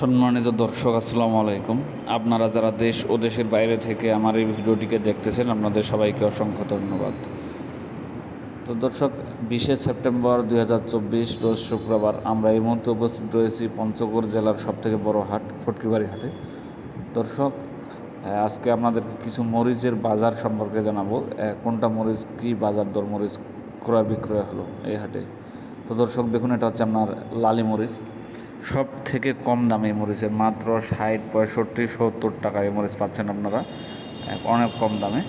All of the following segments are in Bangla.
সম্মানিত দর্শক, আসসালামু আলাইকুম। আপনারা যারা দেশ ও দেশের বাইরে থেকে আমার এই ভিডিওটিকে দেখতেছেন, আপনাদের সবাইকে অসংখ্য ধন্যবাদ। তো দর্শক, বিশে সেপ্টেম্বর দুই হাজার চব্বিশ, রোজ শুক্রবার আমরা এই মুহূর্তে উপস্থিত রয়েছি পঞ্চগড় জেলার সবথেকে বড় হাট, ফটকিবাড়ি হাটে। দর্শক আজকে আপনাদেরকে কিছু মরিচের বাজার সম্পর্কে জানাব। কোনটা মরিচ, কী বাজার দর মরিচ, ক্রয় বিক্রয় হলো এই হাটে। তো দর্শক, দেখুন, এটা হচ্ছে আপনার লালি মরিচ। সব থেকে কম দামে এই মরিচের মাত্র ষাট, পঁয়ষট্টি, সত্তর টাকা মরিচ পাচ্ছেন আপনারা। অনেক কম দামে।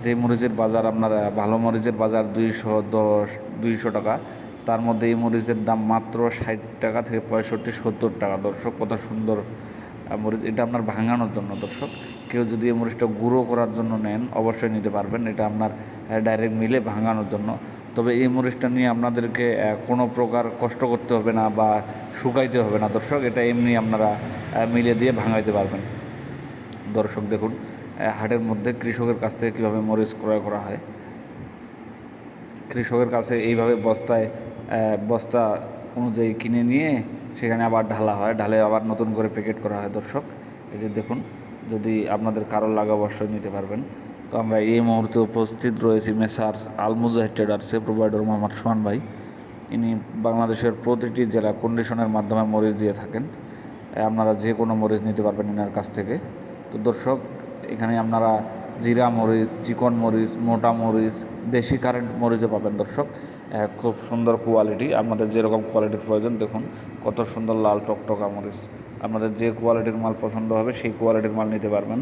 যে মরিচের বাজার আপনার, ভালো মরিচের বাজার দুইশো দশ, দুইশো টাকা, তার মধ্যে এই মরিচের দাম মাত্র ষাট টাকা থেকে পঁয়ষট্টি, সত্তর টাকা। দর্শক, কত সুন্দর মরিচ। এটা আপনার ভাঙানোর জন্য দর্শক। কেউ যদি এই মরিচটা গুঁড়ো করার জন্য নেন, অবশ্যই নিতে পারবেন। এটা আপনার ডাইরেক্ট মিলে ভাঙানোর জন্য। তবে এই মরিচটা নিয়ে আপনাদেরকে কোনো প্রকার কষ্ট করতে হবে না বা শুকাইতে হবে না। দর্শক, এটা এমনি আপনারা মিলে দিয়ে ভাঙাইতে পারবেন। দর্শক দেখুন হাটের মধ্যে কৃষকের কাছ থেকে কীভাবে মরিচ ক্রয় করা হয়। কৃষকের কাছে এইভাবে বস্তায় বস্তা অনুযায়ী কিনে নিয়ে সেখানে আবার ঢালা হয়। ঢালে আবার নতুন করে প্যাকেট করা হয়। দর্শক, এই যে দেখুন, যদি আপনাদের কারোর লাগে অবশ্যই নিতে পারবেন। তো আমরা এই মুহূর্তে উপস্থিত রয়েছি মেসার্স আলমুজাহিদ ট্রেডার্সে প্রোভাইডার মোহাম্মদ সোহান ভাই। ইনি বাংলাদেশের প্রতিটি জেলা কন্ডিশনের মাধ্যমে মরিচ দিয়ে থাকেন। আপনারা যে কোনো মরিচ নিতে পারবেন এনার কাছ থেকে। তো দর্শক, এখানে আপনারা জিরা মরিচ, চিকন মরিচ, মোটা মরিচ, দেশি কারেন্ট মরিচও পাবেন দর্শক। খুব সুন্দর কোয়ালিটি আপনাদের যেরকম কোয়ালিটির প্রয়োজন, দেখুন কত সুন্দর লাল টকটকা মরিচ। আপনাদের যে কোয়ালিটির মাল পছন্দ হবে, সেই কোয়ালিটির মাল নিতে পারবেন।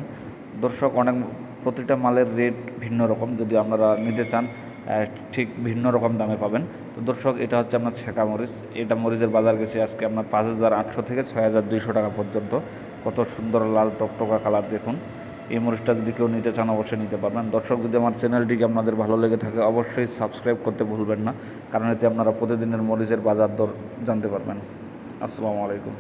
দর্শক, অনেক প্রতিটা মালের রেট ভিন্ন রকম, যদি আপনারা নিতে চান ঠিক ভিন্ন রকম দামে পাবেন। তো দর্শক, এটা হচ্ছে আপনার ছেঁকা মরিচ। এটা মরিচের বাজার গেছে আজকে আপনার পাঁচ হাজার আটশো থেকে ছয় হাজার দুইশো টাকা পর্যন্ত। কত সুন্দর লাল টকটকা কালার, দেখুন। এই মরিচটা যদি কেউ নিতে চান, অবশ্যই নিতে পারবেন। দর্শক, যদি আমার চ্যানেলটিকে আপনাদের ভালো লেগে থাকে, অবশ্যই সাবস্ক্রাইব করতে ভুলবেন না, কারণ এতে আপনারা প্রতিদিনের মরিচের বাজার দর জানতে পারবেন। আসসালামু আলাইকুম।